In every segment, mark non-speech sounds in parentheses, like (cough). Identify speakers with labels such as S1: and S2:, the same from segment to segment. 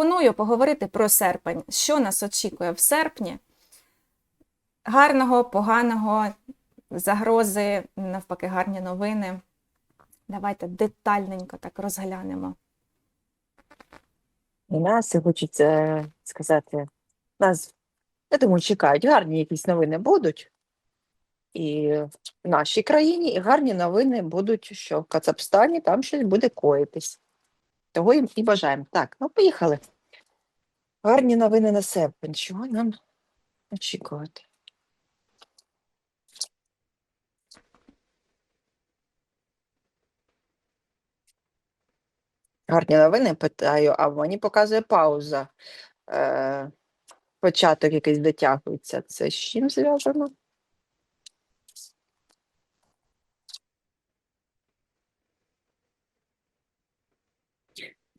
S1: пропоную поговорити про серпень. Що нас очікує в серпні? Гарного, поганого, загрози, навпаки, гарні новини. Давайте детальненько так розглянемо.
S2: І нас, хочеться сказати, нас, я думаю, чекають, гарні якісь новини будуть. І в нашій країні, і гарні новини будуть, що в Кацапстані там щось буде коїтись. Того їм і бажаємо. Так, ну поїхали. Гарні новини на серпень. Чого нам очікувати? Гарні новини питаю, а мені показує пауза. Е, початок якийсь дотягується. Це з чим зв'язано?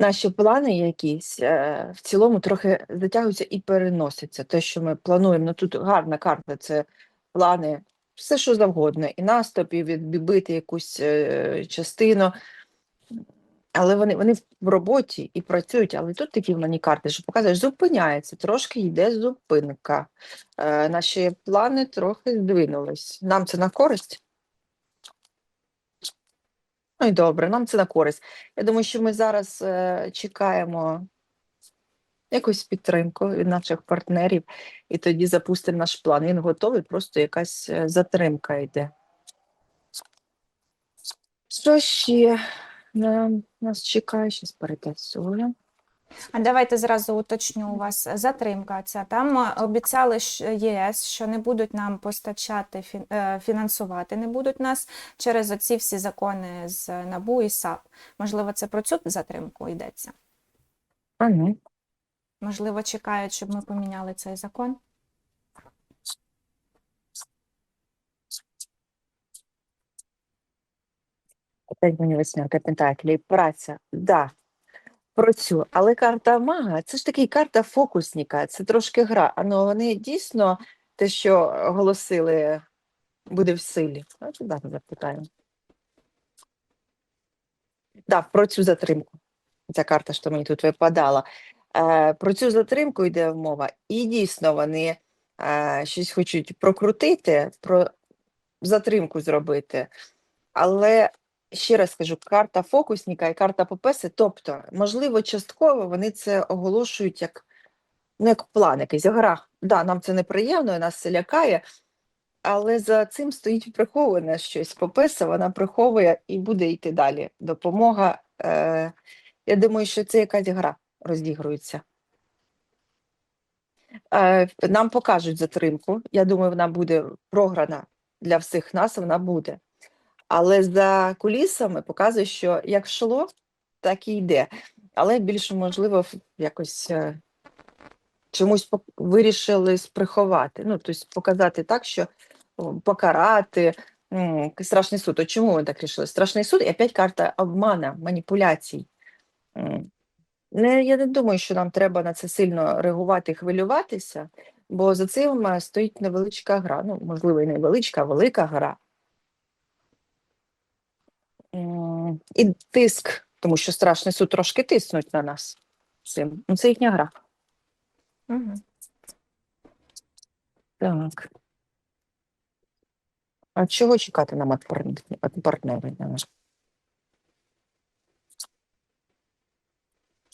S2: Наші плани якісь е, в цілому трохи затягуються і переносяться. Те, що ми плануємо, ну тут гарна карта, це плани, все що завгодно, і наступ, і відбити якусь е, частину. Але вони, вони в роботі і працюють, але тут такі в мені карти, що показуєш, зупиняється, трошки йде зупинка. Е, наші плани трохи здвинулись. Нам це на користь? Ну і добре, нам це на користь. Я думаю, що ми зараз е, чекаємо якусь підтримку від наших партнерів, і тоді запустимо наш план. Він готовий, просто якась е, затримка йде. Що ще нам, нас чекає? Щас перетасую.
S1: А давайте зразу уточню у вас затримка. Ця там е, обіцяли ЄС, що не будуть нам постачати е, фінансувати, не будуть нас через оці всі закони з НАБУ і САП. Можливо, це про цю затримку йдеться.
S2: А ну.
S1: Можливо, чекають, щоб ми поміняли цей закон.
S2: Опять мені восьмерка пентаклів. Праця, да, працю. Але карта мага це ж таки карта фокусника, це трошки гра. А ну вони дійсно те, що оголосили, буде в силі. Давайте далі запитаємо. Да, про цю затримку. Ця карта, що мені тут випадала. Е, про цю затримку йде мова. І дійсно вони е, щось хочуть прокрутити, про затримку зробити. Але ще раз скажу, карта фокусника і карта попеси, тобто, можливо, частково вони це оголошують як, ну, як план якийсь, гра. Да, нам це неприємно, нас це лякає, але за цим стоїть приховане щось. Попеса вона приховує і буде йти далі. Допомога. Е, я думаю, що це якась гра розігрується. Е, нам покажуть затримку. Я думаю, вона буде програна для всіх нас, вона буде. Але за кулісами показує, що як йшло, так і йде. Але більше можливо якось е, чомусь вирішили сприховати. Ну, тобто показати так, що покарати. Страшний суд. От чому вони так рішили? Страшний суд і опять карта обмана, маніпуляцій. Не, я не думаю, що нам треба на це сильно реагувати і хвилюватися, бо за цим е, стоїть невеличка гра. Ну, можливо, і невеличка, а велика гра. М, І тиск, тому що страшний суд трошки тиснуть на нас. Цим. Ну, це їхня гра.
S1: Угу.
S2: Так. А чого чекати нам від партнерів?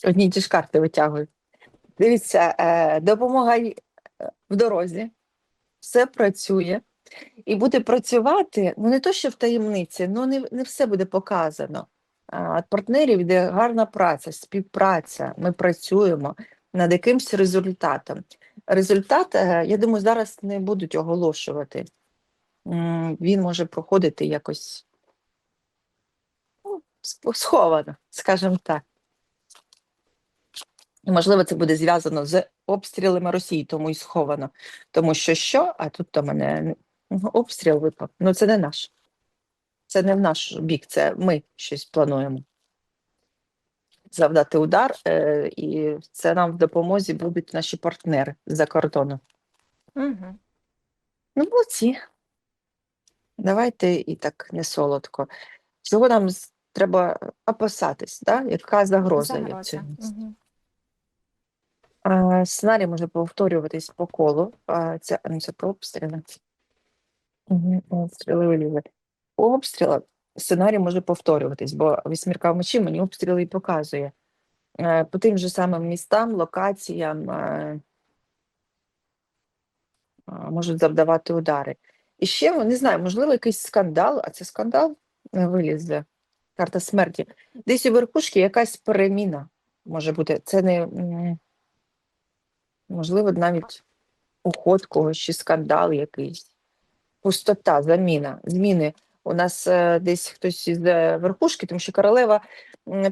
S2: Одні ті ж карти витягують. Дивіться, е, допомога е, в дорозі, все працює. І буде працювати, ну не то, що в таємниці, ну не, не все буде показано. Від партнерів йде гарна праця, співпраця. Ми працюємо над якимсь результатом. Результат, е, я думаю, зараз не будуть оголошувати. Він може проходити якось ну, сховано, скажімо так. І, можливо, це буде зв'язано з обстрілами Росії, тому і сховано. Тому що що? А тут то мене обстріл випав. Ну це не наш. Це не в наш бік, це ми щось плануємо. Завдати удар, е, і це нам в допомозі будуть наші партнери з-за кордону.
S1: Угу.
S2: Ну, молодці. Давайте і так не солодко. Чого нам з- треба опасатись, да? яка загроза є в
S1: Загроза.
S2: цьому?
S1: Угу.
S2: Сценарій може повторюватись по колу. Е, Це, ну, це про обстріли. Обстріли вилізли. По обстрілах сценарій може повторюватись, бо вісьмірка мечі мені обстріли і показує. Е, По тим же самим містам, локаціям е, е, можуть завдавати удари. І ще, не знаю, можливо, якийсь скандал, а це скандал е, вилізе. Карта смерті. Десь у верхушки якась переміна може бути. Це не можливо навіть уход когось чи скандал якийсь. Пустота, заміна, зміни. У нас е, десь хтось із е, верхушки, тому що королева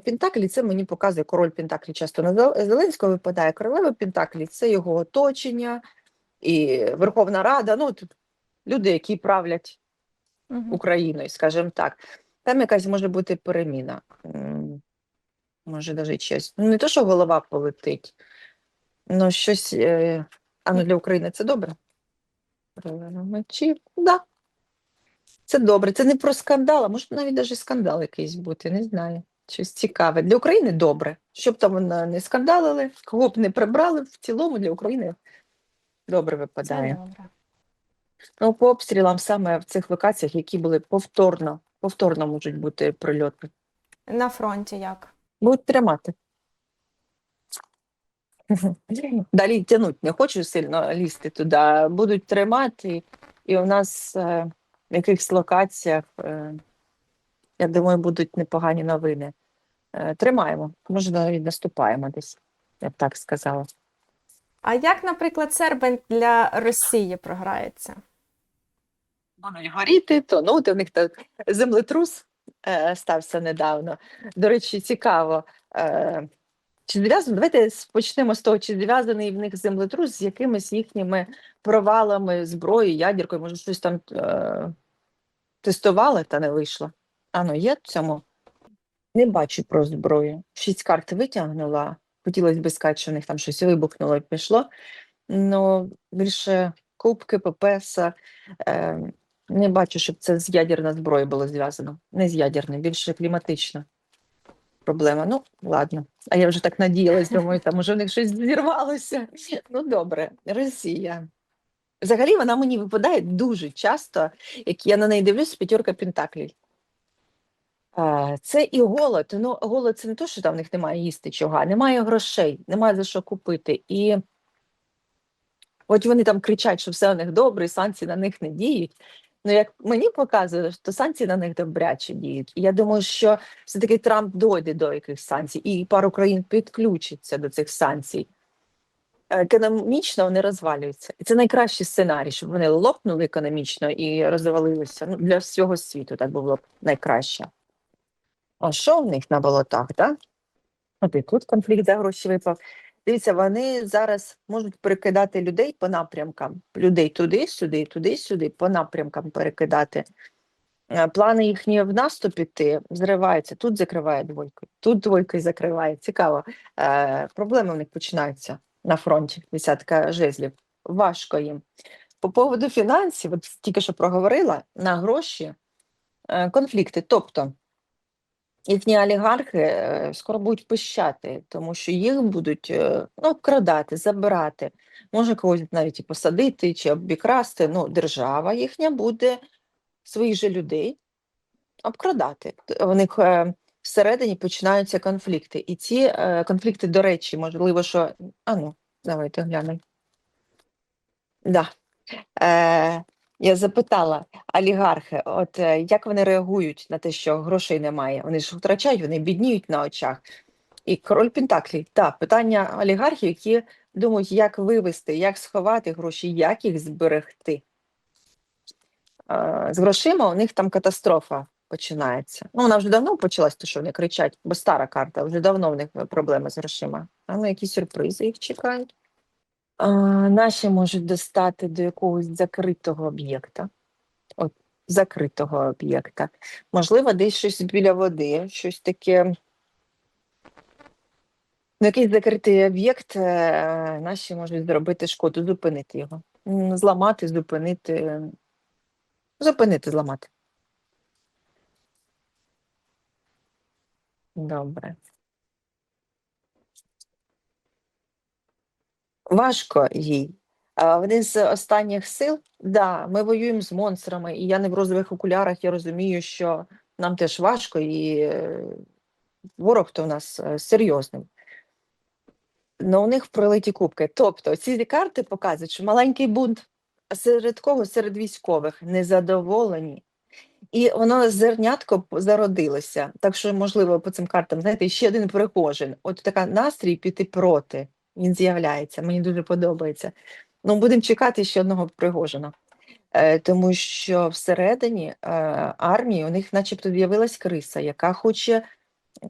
S2: Пентаклі це мені показує король Пентаклі. Часто на Зеленського випадає. Королева Пентаклі це його оточення і Верховна Рада. Ну, тут люди, які правлять Україною, скажімо так. Там якась може бути переміна. Може, навіть щось. Ну, не то, що голова полетить, але щось. Е... А ну для України це добре. Мечів, да. Це добре. Це не про скандал, а може навіть навіть скандал якийсь бути, не знаю. Щось цікаве. Для України добре. Щоб там не скандалили, кого б не прибрали, в цілому для України добре випадає.
S1: добре.
S2: Ну, по обстрілам саме в цих локаціях, які були повторно, повторно можуть бути прильоти.
S1: На фронті як?
S2: Будуть тримати. Далі тянуть, не хочу сильно лізти туди. Будуть тримати, і у нас е, в якихось локаціях, е, я думаю, будуть непогані новини. Е, тримаємо, може, навіть наступаємо десь, я б так сказала.
S1: А як, наприклад, сербент для Росії програється?
S2: Будуть горіти, тонути. В них так землетрус е, стався недавно. До речі, цікаво. Е, чи зв'язано? Давайте почнемо з того, чи зв'язаний в них землетрус з якимись їхніми провалами зброї, ядеркою, може, щось там е, тестували та не вийшло. А ну, є в цьому? Не бачу про зброю. Шість карт витягнула. Хотілося б сказати, що в них там щось вибухнуло і пішло. Ну, більше кубки, ППСа. Е, не бачу, щоб це з ядерною зброєю було зв'язано. Не з ядерною, більше кліматична проблема. Ну, ладно. А я вже так надіялась, думаю, там уже в них щось зірвалося. Ну, добре, Росія. Взагалі вона мені випадає дуже часто, як я на неї дивлюсь, п'ятерка пентаклів. Це і голод. Ну, голод це не то, що там в них немає їсти чого, немає грошей, немає за що купити. І От вони там кричать, що все у них добре, і санкції на них не діють. Ну, як мені показує, то санкції на них добряче діють. І я думаю, що все-таки Трамп дойде до якихось санкцій, і пару країн підключиться до цих санкцій. Економічно вони розвалюються. І це найкращий сценарій, щоб вони лопнули економічно і розвалилися. Ну, для всього світу так було б найкраще. А що в них на болотах, так? От і тут конфлікт за гроші випав. Дивіться, вони зараз можуть перекидати людей по напрямкам. Людей туди, сюди, туди, сюди, по напрямкам перекидати. Е, Плани їхні в наступ іти зриваються. Тут закриває двойкою, тут двойкою закриває. Цікаво. Е, проблеми в них починаються на фронті. Десятка жезлів. Важко їм. По поводу фінансів, от тільки що проговорила, на гроші е, конфлікти. Тобто їхні олігархи е, скоро будуть пищати, тому що їх будуть е, ну, обкрадати, забирати. Може когось навіть і посадити чи обікрасти. Ну, держава їхня буде своїх же людей обкрадати. У них е, всередині починаються конфлікти. І ці конфлікти, до речі, можливо, що. А ну, давайте глянемо. Да. Я запитала олігархи, от е, як вони реагують на те, що грошей немає? Вони ж втрачають, вони бідніють на очах. І король Пентаклі, так, питання олігархів, які думають, як вивести, як сховати гроші, як їх зберегти. З грошима у них там катастрофа починається. Ну, вона вже давно почалась, то що вони кричать, бо стара карта, вже давно в них проблеми з грошима. Але які сюрпризи їх чекають. Наші можуть достати до якогось закритого об'єкта. От, закритого об'єкта. Можливо, десь щось біля води, щось таке. Ну, якийсь закритий об'єкт, е, наші можуть зробити шкоду, зупинити його. Зламати, зупинити. Зупинити, зламати. Добре. Важко їй. А Вони з останніх сил, да, ми воюємо з монстрами, і я не в розових окулярах, я розумію, що нам теж важко, і е, ворог то у нас е, серйозний. Но у них пролиті кубки. Тобто ці карти показують, що маленький бунт серед кого? Серед військових незадоволені. І воно зернятко зародилося. Так що, можливо, по цим картам, знаєте, ще один Пригожин. От така настрій піти проти. Він з'являється. Мені дуже подобається. Ну, будемо чекати ще одного Пригожина. Е, тому що всередині е, армії у них начебто з'явилась криса, яка хоче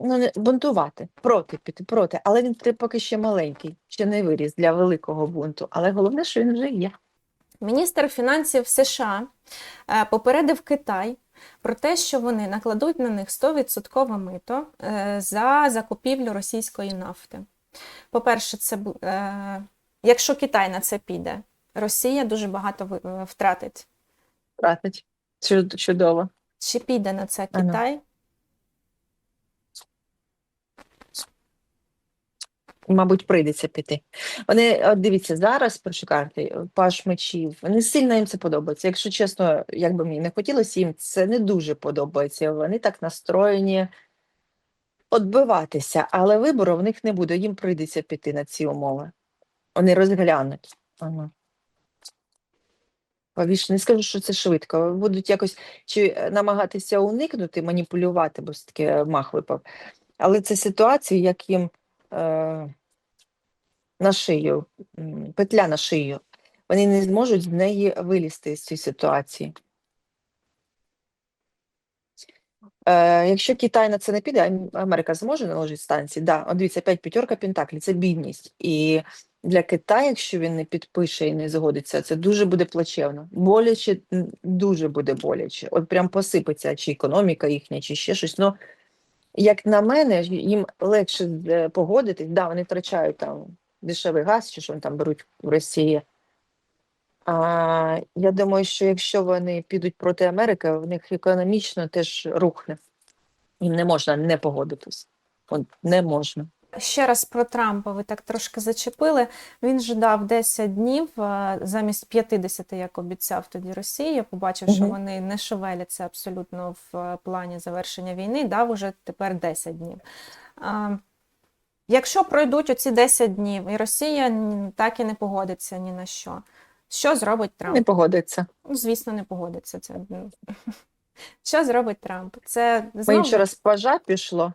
S2: ну, бунтувати, проти піти, проти. Але він поки ще маленький, ще не виріс для великого бунту. Але головне, що він вже є.
S1: Міністр фінансів США е, попередив Китай про те, що вони накладуть на них 100% мито за закупівлю російської нафти. По-перше, це е, якщо Китай на це піде, Росія дуже багато е, втратить.
S2: Тратить. Чудово.
S1: Чи піде на це. Китай?
S2: Мабуть, прийдеться піти. Вони, от дивіться, зараз перші карти, паш мечів, вони сильно їм це подобається. Якщо чесно, як би мені не хотілося, їм це не дуже подобається. Вони так настроєні відбиватися, але вибору в них не буде, їм прийдеться піти на ці умови. Вони розглянуть. Ага. Повіж, не скажу, що це швидко. Будуть якось чи е, намагатися уникнути, маніпулювати, бо все таки мах випав. Але це ситуація, як їм е, на шию, петля на шию. Вони не зможуть з неї вилізти з цієї ситуації. Е, якщо Китай на це не піде, Ам- Америка зможе наложити станції? Да, от дивіться, п'ять п'ятерка Пентаклі, це бідність. І для Китаю, якщо він не підпише і не згодиться, це дуже буде плачевно. Боляче, дуже буде боляче. От прям посипеться чи економіка їхня, чи ще щось. Ну, як на мене, їм легше е, погодитись. Да, вони втрачають там дешевий газ, чи що вони там беруть в Росії. А, я думаю, що якщо вони підуть проти Америки, в них економічно теж рухне. Їм не можна не погодитись. От не можна.
S1: Ще раз про Трампа ви так трошки зачепили. Він же дав 10 днів замість 50, як обіцяв тоді Росія. Побачив, що вони не шевеляться абсолютно в е, плані завершення війни. Дав уже тепер 10 днів. Якщо пройдуть оці 10 днів, і Росія так і не погодиться ні на що, що зробить Трамп?
S2: Не погодиться.
S1: Звісно, не погодиться. Це (laughs) що зробить Трамп? Це знову
S2: вчора з пажа пішло,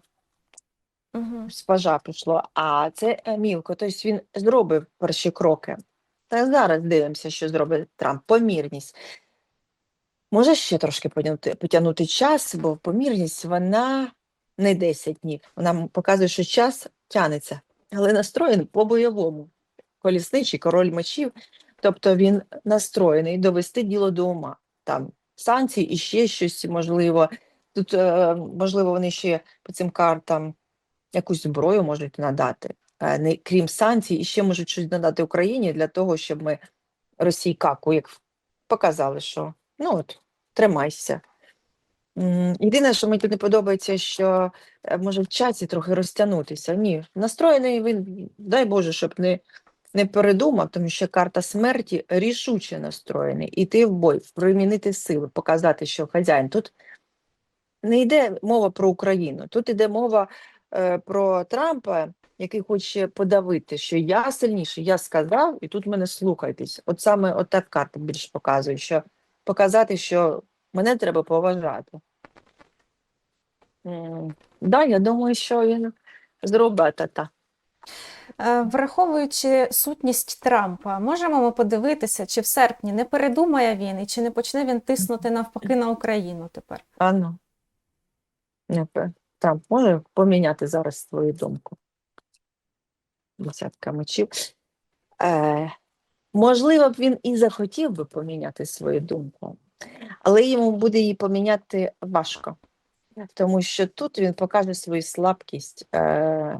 S1: Мгм.
S2: з пажа пішло, а це е, мілко. Тобто він зробив перші кроки. Та зараз дивимося, що зробить Трамп. Помірність. Може ще трошки потягнути, потягнути час, бо помірність вона не 10 днів. Вона показує, що час тянеться, але настроєний по-бойовому. Колісничий, король мечів. Тобто він настроєний довести діло до ума. Там санкції і ще щось можливо. Тут, е, можливо, вони ще по цим картам якусь зброю можуть надати. Е, Не, крім санкцій, і ще можуть щось надати Україні для того, щоб ми російкаку, як показали, що ну от, тримайся. Єдине, що мені тут не подобається, що е, може в часі трохи розтягнутися. Ні, настроєний він, дай Боже, щоб не, не передумав, тому що карта смерті рішуче настроєний. Іти в бой, примінити сили, показати, що хазяїн. Тут не йде мова про Україну, тут йде мова е, про Трампа, який хоче подавити, що я сильніший, я сказав, і тут мене слухайтесь. От саме от так карта більш показує, що показати, що мене треба поважати. М, Да, я думаю, що він зробить та.
S1: Е, Враховуючи сутність Трампа, можемо ми подивитися, чи в серпні не передумає він і чи не почне він тиснути навпаки на Україну тепер.
S2: А ну. Трамп може поміняти зараз свою думку. Десятка мечів. Е, можливо, б він і захотів би поміняти свою думку, але йому буде її поміняти важко. Тому що тут він покаже свою слабкість. Е,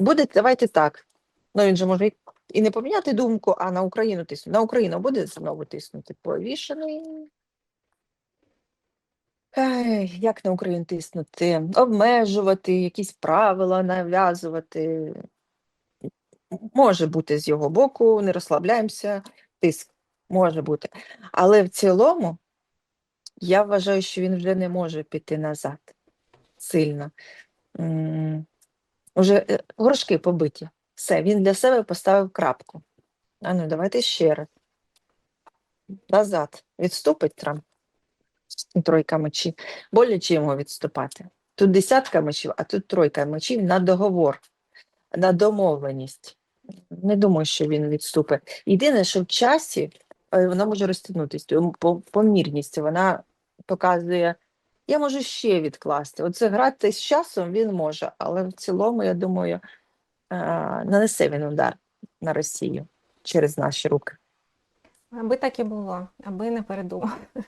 S2: буде, давайте так. Ну він же може і- не поміняти думку, а на Україну тиснути. На Україну буде знову тиснути повішений. Як на Україну тиснути? Обмежувати, якісь правила нав'язувати. може бути з його боку, не розслабляємося, тиск може бути. Але в цілому я вважаю, що він вже не може піти назад сильно. Уже е, горшки побиті. Все, він для себе поставив крапку. А ну, давайте ще раз. Назад. Відступить Трамп. Тройка мечів. Боляче йому відступати. Тут десятка мечів, а тут тройка мечів на договор, на домовленість. Не думаю, що він відступить. Єдине, що в часі е, вона може розтягнутися. По- Помірність вона показує, я можу ще відкласти. Оце грати з часом він може, але в цілому, я думаю, е, нанесе він удар на Росію через наші руки.
S1: Аби так і було, аби не передумав. (laughs)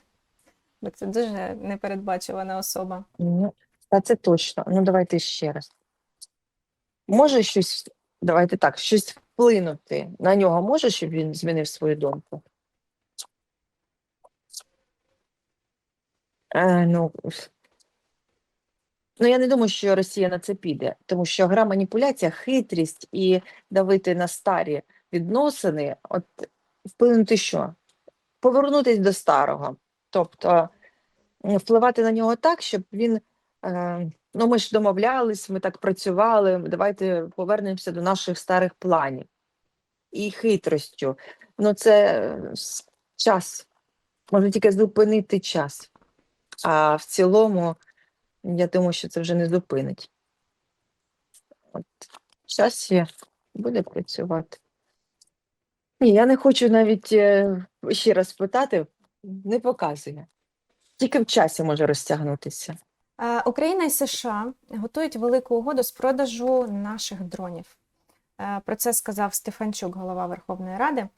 S1: Бо це дуже непередбачувана особа.
S2: Ну, та це точно. Ну, давайте ще раз. Може щось, давайте так, щось вплинути на нього може, щоб він змінив свою думку? Е, ну, ну, я не думаю, що Росія на це піде, тому що гра маніпуляція, хитрість і давити на старі відносини, от вплинути що? Повернутись до старого. Тобто впливати на нього так, щоб він. Е, ну, ми ж домовлялись, ми так працювали. Давайте повернемося до наших старих планів. І хитростю. Ну, це е, час. Можна тільки зупинити час. А в цілому, я думаю, що це вже не зупинить. От, є, буде працювати. Ні, я не хочу навіть е, ще раз питати, не показує. Тільки в часі може розтягнутися.
S1: Україна і США готують велику угоду з продажу наших дронів. Е, Про це сказав Стефанчук, голова Верховної Ради.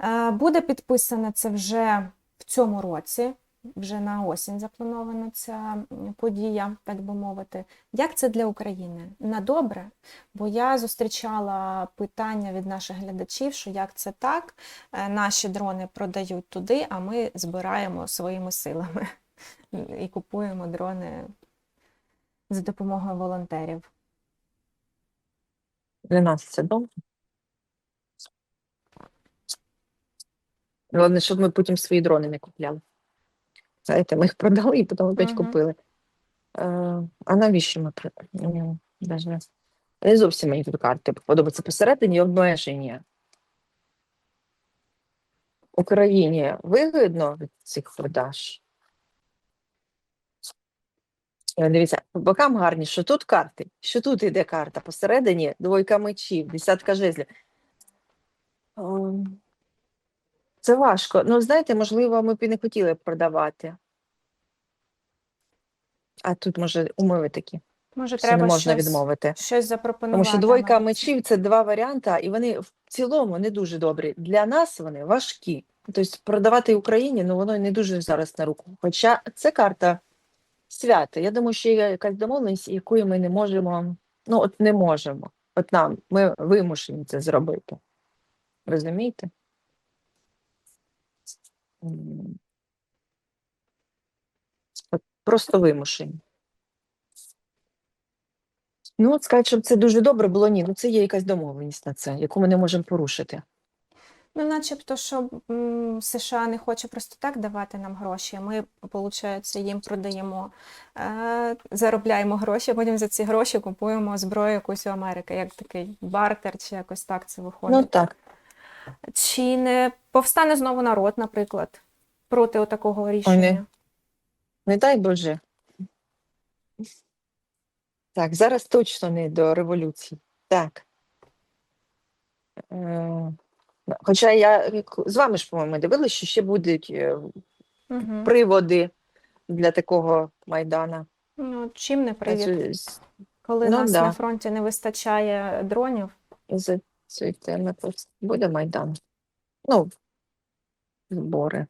S1: Е, Буде підписано це вже в цьому році, вже на осінь запланована ця подія, так би мовити. Як це для України? На добре? Бо я зустрічала питання від наших глядачів, що як це так, Е, наші дрони продають туди, а ми збираємо своїми силами (laughs) і купуємо дрони за допомогою волонтерів.
S2: Для нас це добре. Головне, щоб ми потім свої дрони не купляли. Знаєте, ми їх продали і потім опять
S1: Мгм.
S2: купили. Е, а навіщо ми ну, даже не зовсім мені тут карти подобаються посередині обмеження. Україні вигідно від цих продаж. Е, Дивіться, по бокам гарні, що тут карти, що тут іде карта, посередині двойка мечів, десятка жезлів. Це важко. Ну, знаєте, можливо, ми б і не хотіли б продавати. А тут, може, умови такі,
S1: Може,
S2: що не можна
S1: щось,
S2: відмовити.
S1: щось запропонувати.
S2: Тому що двойка мечів це два варіанти, і вони в цілому не дуже добрі. Для нас вони важкі. Тобто продавати Україні, ну воно не дуже зараз на руку. Хоча це карта свята. Я думаю, що є якась домовленість, якої ми не можемо, ну от не можемо. От нам, ми вимушені це зробити. Розумієте? От просто вимушені. Ну, от сказати, щоб це дуже добре було, ні. Ну це є якась домовленість на це, яку ми не можемо порушити.
S1: Ну, начебто, що м, США не хоче просто так давати нам гроші. Ми, виходить, їм продаємо, е, заробляємо гроші, а потім за ці гроші купуємо зброю якусь у Америки, як такий бартер, чи якось так це виходить.
S2: Ну так.
S1: Чи не повстане знову народ, наприклад, проти такого рішення?
S2: Не дай Боже. Так, зараз точно не до революції. Так. Е, Хоча я з вами ж, по-моєму, дивилися, що ще будуть
S1: Угу.
S2: приводи для такого майдана.
S1: Ну, чим не привід? Коли
S2: Ну,
S1: нас
S2: да.
S1: на фронті не вистачає дронів,
S2: цієї теми просто буде майдан. Ну, збори.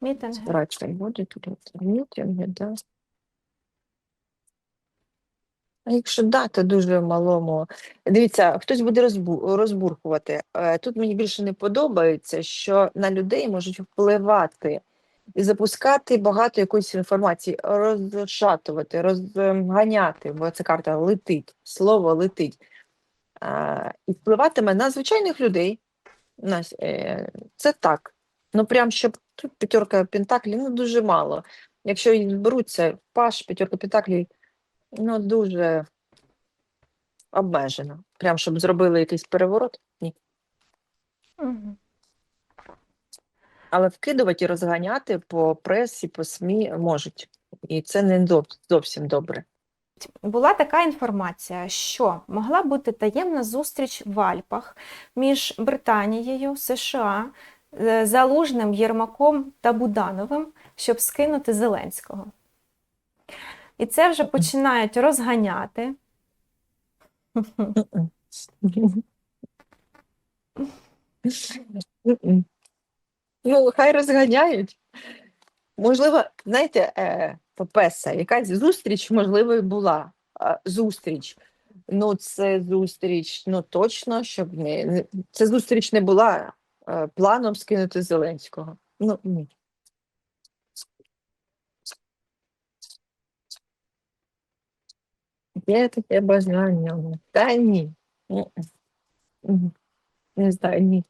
S1: мітинги.
S2: Радше будуть мітинги, да. А якщо да, то дуже малому. Дивіться, хтось буде розбу- розбурхувати. Е, Тут мені більше не подобається, що на людей можуть впливати і запускати багато якоїсь інформації, розшатувати, розганяти, бо ця карта летить, слово летить. а, і впливатиме на звичайних людей. Е, це так. Ну, прям щоб тут п'ятерка пентаклів, ну дуже мало. Якщо і зберуться паш, п'ятерка пентаклів, ну дуже обмежено. Прям щоб зробили якийсь переворот. Ні.
S1: Мгм.
S2: Але вкидувати і розганяти по пресі, по СМІ можуть. І це не зовсім добре.
S1: Була така інформація, що могла бути таємна зустріч в Альпах між Британією, США, е, Залужним, Єрмаком та Будановим, щоб скинути Зеленського. І це вже починають розганяти.
S2: Ну, хай розганяють. Можливо, знаєте, е, Попеса, якась зустріч, можливо, і була. А, Зустріч. Ну, це зустріч, ну точно, щоб не. не- Це зустріч не була е, планом скинути Зеленського. Ну, ні. Є таке бажання. ну, Та ні. Не знаю, ні.